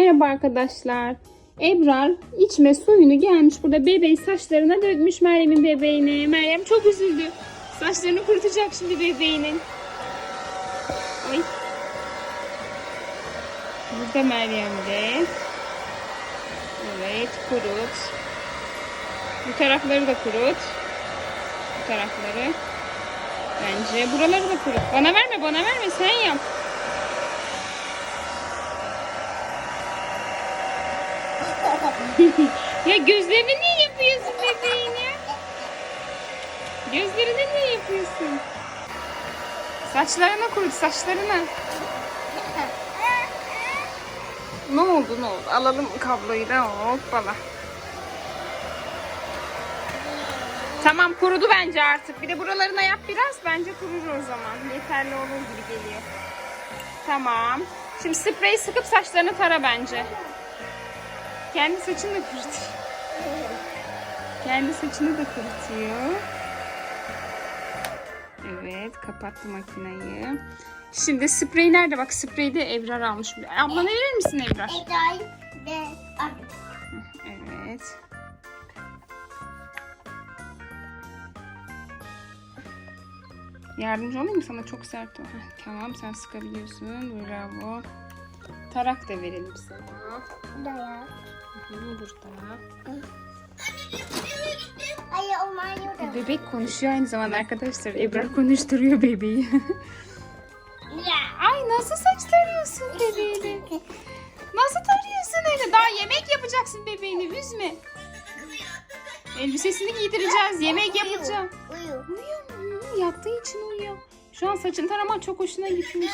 Merhaba arkadaşlar. Ebrar içme suyunu gelmiş burada bebeğin saçlarına dökmüş Meryem'in bebeğine. Meryem çok üzüldü. Saçlarını kurutacak şimdi bebeğinin. Ay. Burada Meryem de. Evet kurut. Bu tarafları da kurut. Bu tarafları. Bence buraları da kurut. Bana verme bana verme sen yap. ya gözlerini niye yapıyorsun bebeğin ya? Gözlerini niye yapıyorsun? Saçlarına kurut saçlarına. Ne oldu ne oldu? Alalım kabloyu da hoppala. Tamam kurudu bence artık. Bir de buralarına yap biraz. Bence kurur o zaman. Yeterli olur gibi geliyor. Tamam. Şimdi spreyi sıkıp saçlarını tara bence. Kendi saçını da kurutuyor. Kendi saçını da kurutuyor. Evet kapattı makineyi. Şimdi sprey nerede? Bak spreyi de Ebrar almış. Abla ne verir misin Ebrar? Eday ve abi. Evet. Yardımcı olayım mı sana? Çok sert o. Heh, tamam sen sıkabiliyorsun. Bravo. Tarak da verelim sana. Daya. Hı, burada. Bebek konuşuyor aynı zamanda arkadaşlar. Ebrar konuşturuyor bebeği. Ay nasıl saç tarıyorsun bebeğini? Nasıl tarıyorsun öyle? Daha yemek yapacaksın bebeğini üzme. Elbisesini giydireceğiz. Yemek yapacağım. Uyu. Uyuyor mu? Yattığı için uyuyor. Şu an saçın taraman çok hoşuna gitmiş.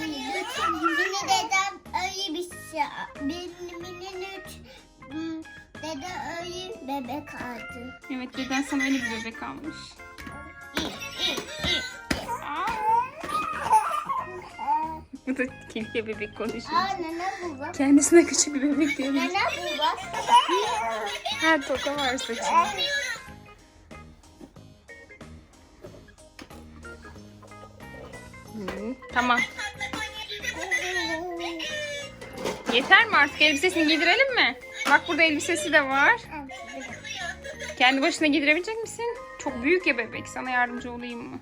Benim dedem öyle bir şey. Benim benim üç. hmm, Dede öyle bebek aldı. Evet deden sana öyle bir bebek almış. Bu da kirli bebek konuşuyor. Aa nene bu bak. Kendisine küçük bir bebek diyormuş. Nene bu bak. Ha toka var saçında. Tamam. Yeter mi artık? Elbisesini giydirelim mi? Bak burada elbisesi de var. Kendi başına giydirebilecek misin? Çok büyük ya bebek. Sana yardımcı olayım mı?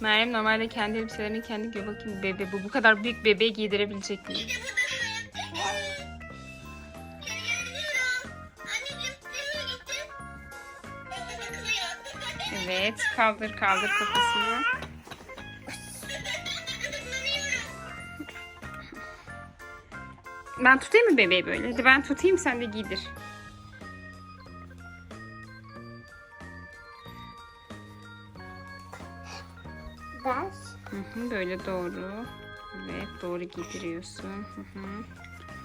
Meryem normalde kendi elbiselerini kendi giyiyor. Bakayım bebe bu bu kadar büyük bebeği giydirebilecek mi? Evet. Kaldır kaldır kafasını. Ben tutayım mı bebeği böyle? Hadi ben tutayım sen de giydir. Baş. Hı hı, böyle doğru. Evet doğru giydiriyorsun. Hı hı.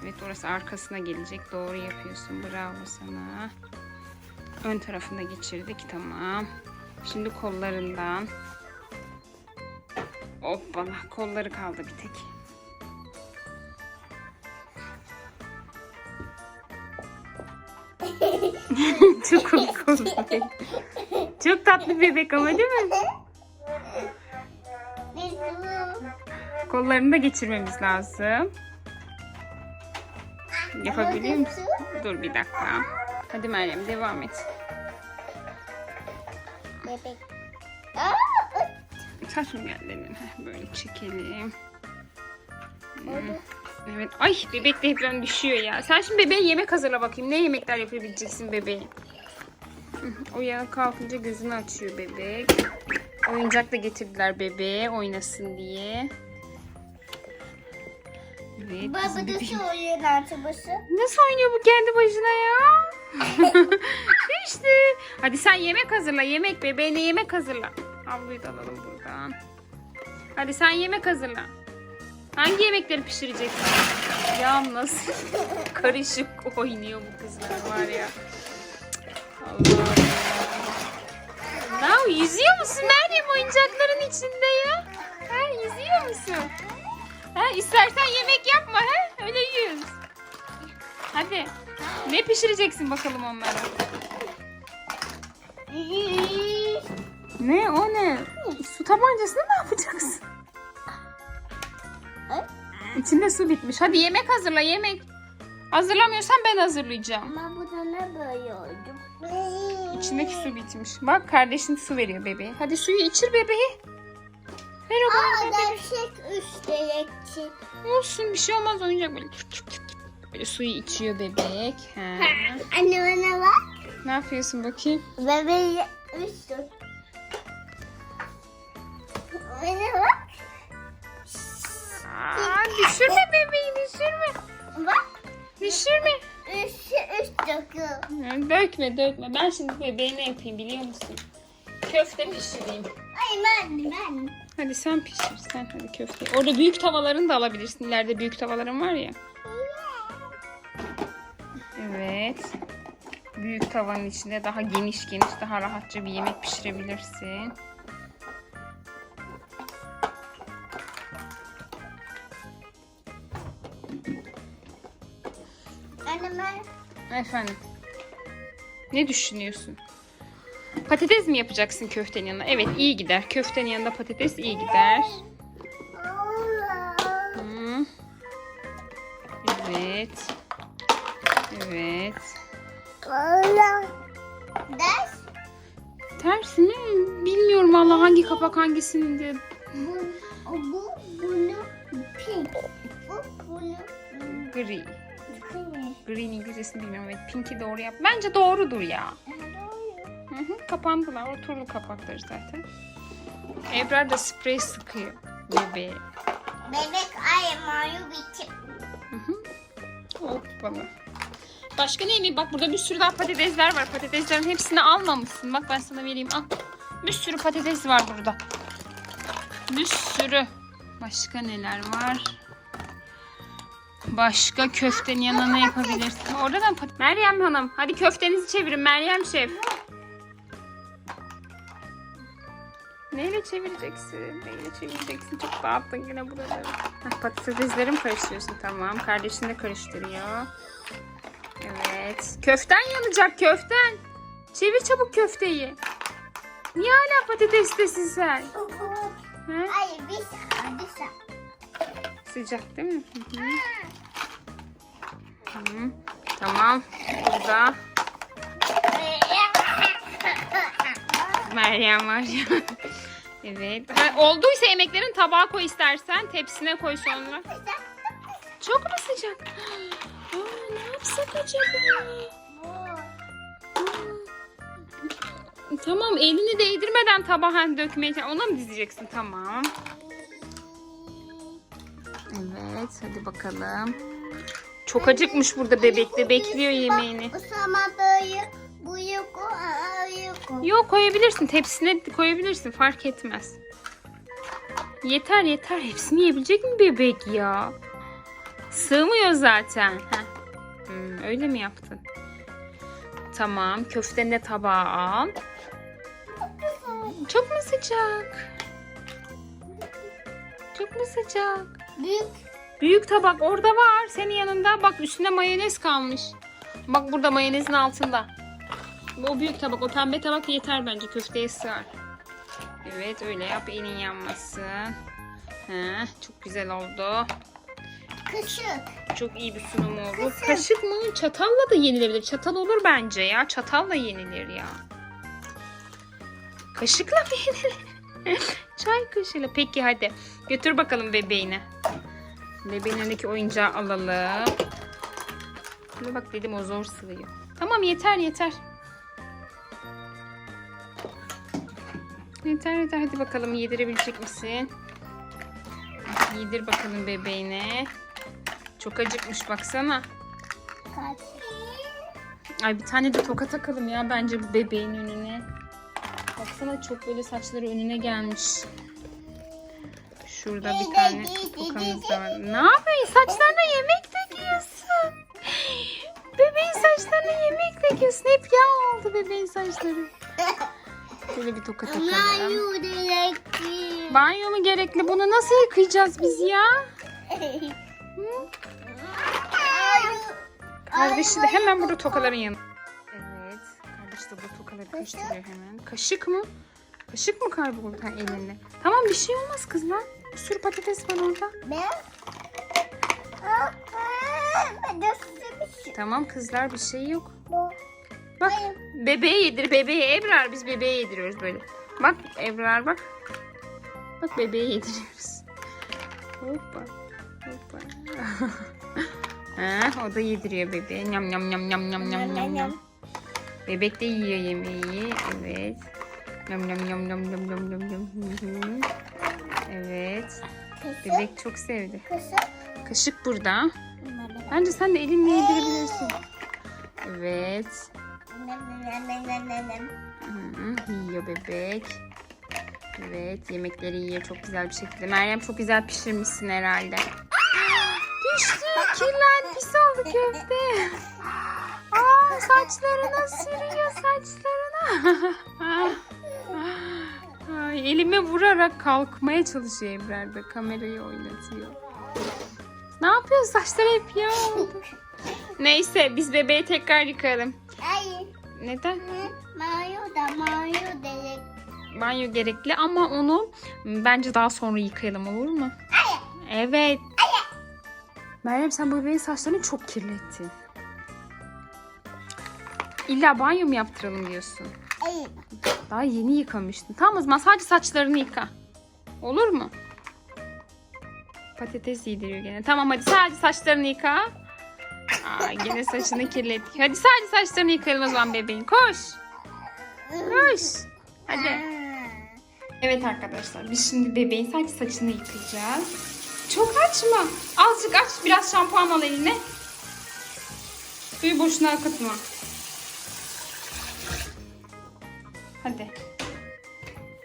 Evet orası arkasına gelecek. Doğru yapıyorsun. Bravo sana. Ön tarafında geçirdik. Tamam. Şimdi kollarından. Hoppala. Kolları kaldı bir tek. Çok komik oldu. Çok tatlı bebek ama değil mi? Kollarını da geçirmemiz lazım. Yapabiliyor musun? Dur bir dakika. Hadi Meryem devam et. bebek. Saçım geldi. Böyle çekelim. Evet. Ay bebek de hep ön düşüyor ya. Sen şimdi bebeğe yemek hazırla bakayım. Ne yemekler yapabileceksin bebeğe? Hı, Uyanık kalkınca gözünü açıyor bebek. Oyuncak da getirdiler bebeğe oynasın diye. Evet. Baba da oyun artıbası. Nasıl oynuyor bu kendi başına ya? işte. Hadi sen yemek hazırla. Yemek bebeğine yemek hazırla. Havluyu da alalım buradan. Hadi sen yemek hazırla. Hangi yemekleri pişireceksin? Ya nasıl karışık oynuyor bu kızlar var ya. Allah Allah. Ya yüzüyor musun Meryem oyuncakların içinde ya? Ha yüzüyor musun? Ha istersen yemek yapma ha? Öyle Hadi. Ne pişireceksin bakalım onlara? Ne o ne? Su tabancasını ne yapacaksın? İçinde su bitmiş. Hadi yemek hazırla yemek. Hazırlamıyorsan ben hazırlayacağım. Ama bu da ne böyle oldu? İçindeki su bitmiş. Bak kardeşin su veriyor bebeğe. Hadi suyu içir bebeğe. Bana Aa, gerçek üç direkçi. Olsun bir şey olmaz oyuncak böyle. Böyle suyu içiyor bebek. Ha. Anne bana bak. Ne yapıyorsun bakayım? Bebeği üstü. Bana bak. Aa, düşürme bebeği düşürme. Bak. Düşürme. Üst döküm. Ya, Dökme dökme. Ben şimdi bebeğe ne yapayım biliyor musun? Köfte pişireyim. Ay ben ben. Hadi sen pişir sen hadi köfte. Orada büyük tavalarını da alabilirsin. İleride büyük tavaların var ya. Evet. Büyük tavanın içinde daha geniş geniş daha rahatça bir yemek pişirebilirsin. Anne ben. Efendim. Ne düşünüyorsun? Patates mi yapacaksın köftenin yanına? Evet iyi gider. Köftenin yanında patates iyi gider. Hı. Evet. Evet. Ders. Ters mi? Bilmiyorum valla hangi kapak hangisinin diye. Bu, bu bunu pink. Bu bunu Gri. pink. Green İngilizcesini bilmiyorum. Evet Pink'i doğru yap. Bence doğrudur ya. Hı hı, kapandılar. O turlu kapakları zaten. Ebrar da sprey sıkıyor bebeğe. Bebek ay mayu bitti. Hı hı. Hoppala. Başka ne mi? Bak burada bir sürü daha patatesler var. Patateslerin hepsini almamışsın. Bak ben sana vereyim. Al. Bir sürü patates var burada. Bir sürü. Başka neler var? Başka köftenin yanına ne yapabilirsin? Orada da pat- Meryem Hanım. Hadi köftenizi çevirin Meryem Şef. Neyle çevireceksin? Neyle çevireceksin? Çok dağıttın yine buraları. Heh, patatesleri mi karıştırıyorsun? Tamam. Kardeşin de karıştırıyor. Evet. Köften yanacak köften. Çevir çabuk köfteyi. Niye hala patatestesin sen? He? Ay bir sen. Sıcak değil mi? Hı hı. Hı. Tamam. Burada Meryem var. evet. Ha, olduysa yemeklerin tabağa koy istersen. Tepsine koy sonra. Çok mu sıcak? Aa, ne yapsak acaba? Tamam elini değdirmeden tabağa dökmeye Ona mı dizeceksin? Tamam. Evet hadi bakalım. Çok acıkmış burada bebek de bekliyor yemeğini. Usama böyle aa, yok koyabilirsin tepsine koyabilirsin fark etmez. Yeter yeter hepsini yiyebilecek mi bebek ya? Sığmıyor zaten. Heh. Hmm, öyle mi yaptın? Tamam köfteni de tabağa al. Çok mu sıcak? Çok mu sıcak? Büyük. Büyük tabak orada var senin yanında. Bak üstüne mayonez kalmış. Bak burada mayonezin altında. O büyük tabak o pembe tabak yeter bence köfteye sığar. Evet öyle yap elin yanmasın. Heh, çok güzel oldu. Kışık. Çok iyi bir sunum oldu. Kaşık mı? Çatalla da yenilebilir. Çatal olur bence ya. Çatalla yenilir ya. Kaşıkla mı yenilir? Çay kaşığıyla. Peki hadi. Götür bakalım bebeğini. Bebeğin önündeki oyuncağı alalım. Şimdi bak dedim o zor sığıyor. Tamam yeter yeter. Yeter yeter hadi bakalım yedirebilecek misin? Yedir bakalım bebeğine. Çok acıkmış baksana. Ay bir tane de toka takalım ya bence bu bebeğin önüne. Baksana çok böyle saçları önüne gelmiş. Şurada bir tane tokamız da var. Ne yapıyorsun? Saçlarına yemek döküyorsun. Bebeğin saçlarına yemek döküyorsun. Hep yağ oldu bebeğin saçları. Şöyle bir toka takalım. Mayu direkti. Banyo mu gerekli? Bunu nasıl yıkayacağız biz ya? Hı? Kardeşi de hemen burada tokaların yanında. Evet. Kardeş de burada tokaları karıştırıyor hemen. Kaşık mı? Kaşık mı kayboldu ha elinde? Tamam bir şey olmaz kızlar. Bir sürü patates var orada. Ben. Şey? Tamam kızlar bir şey yok. Bu. Bak bebeğe yedir bebeğe Ebrar biz bebeğe yediriyoruz böyle. Bak Ebrar bak. Bak bebeğe yediriyoruz. Hoppa. Hoppa. ha, o da yediriyor bebeğe. Nyam nyam nyam nyam nyam nyam nyam nyam. Bebek de yiyor yemeği. Evet. Nyam nyam nyam nyam nyam nyam nyam nyam. Evet. Bebek çok sevdi. Kaşık. Kaşık burada. Bence sen de elinle yedirebilirsin. Evet. Nem, yiyor bebek. Evet yemekleri yiyor çok güzel bir şekilde. Meryem çok güzel pişirmişsin herhalde. Düştü. Kirlendi pis oldu köfte. Aa, saçlarına sürüyor saçlarına. Ay, elime vurarak kalkmaya çalışıyor Ebrar da kamerayı oynatıyor. Ne yapıyorsun saçlar hep oldu. Neyse biz bebeği tekrar yıkayalım. Hayır. Neden? Mayo da mayo dedik. banyo gerekli ama onu bence daha sonra yıkayalım olur mu? Evet. Meryem sen bu bebeğin saçlarını çok kirlettin. İlla banyo mu yaptıralım diyorsun? Hayır. Daha yeni yıkamıştın. Tamam o zaman sadece saçlarını yıka. Olur mu? Patates yediriyor gene. Tamam hadi sadece saçlarını yıka. Aa, gene saçını kirlettik. Hadi sadece saçlarını yıkayalım o zaman bebeğin. Koş. Koş. Hadi. Evet arkadaşlar biz şimdi bebeğin sadece saçını yıkayacağız. Çok açma. Azıcık aç. Biraz şampuan al eline. Suyu boşuna akıtma. Hadi.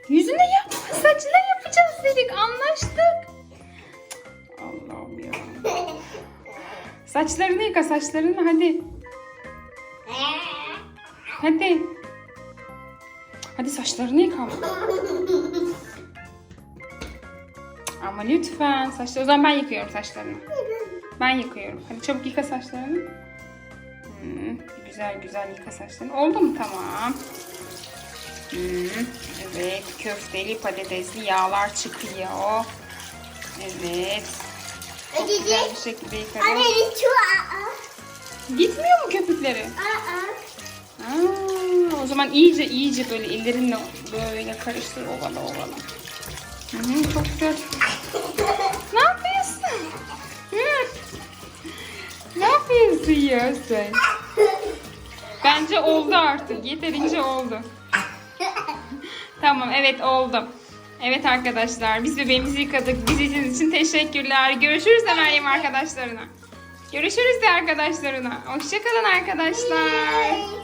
Yüzüne yap. Saçına yapacağız dedik. Anlaştık. Saçlarını yıka saçlarını hadi. Hadi. Hadi saçlarını yıka. Ama lütfen saçları. O zaman ben yıkıyorum saçlarını. Ben yıkıyorum. Hadi çabuk yıka saçlarını. Hmm, güzel güzel yıka saçlarını. Oldu mu? Tamam. Hmm, evet. Köfteli patatesli yağlar çıkıyor. Evet. Çok güzel bir şekilde aa. Gitmiyor mu köpükleri? Aa. Aa, o zaman iyice iyice böyle ellerinle böyle karıştır ovala ovala. Hı hı, çok güzel. ne yapıyorsun? Hı. ne yapıyorsun ya sen? Bence oldu artık. Yeterince oldu. tamam evet oldu. Evet arkadaşlar biz bebeğimizi yıkadık. İzlediğiniz için teşekkürler. Görüşürüz de Meryem arkadaşlarına. Görüşürüz de arkadaşlarına. Hoşçakalın arkadaşlar.